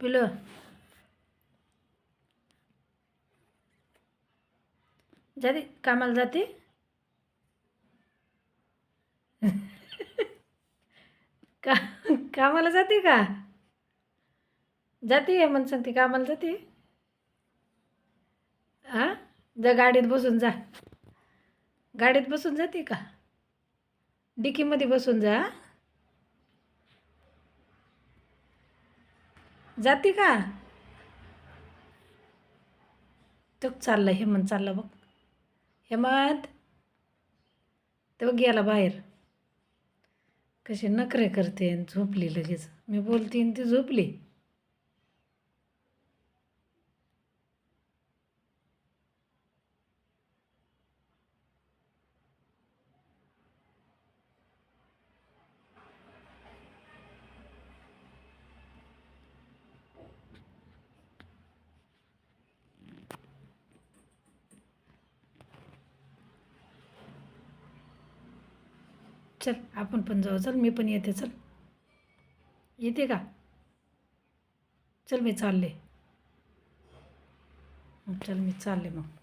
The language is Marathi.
पिलो जाते कामाला जाते का कामाला जाते का जाते मग सांगते कामाला जाते हां जा गाडीत बसून जा गाडीत बसून जाते का डिकीमध्ये बसून जा हं? जाते का? तो चाललं हेमंत चाललं बघ. हेमंत ते बघ गेला बाहेर. कशी नखरे करते आणि झोपली लगेच. मी बोलते ती झोपली. चल आपण पण जाऊ. चल मी पण येते. चल. येते का? चल मी चालले. चल मी चालले मग.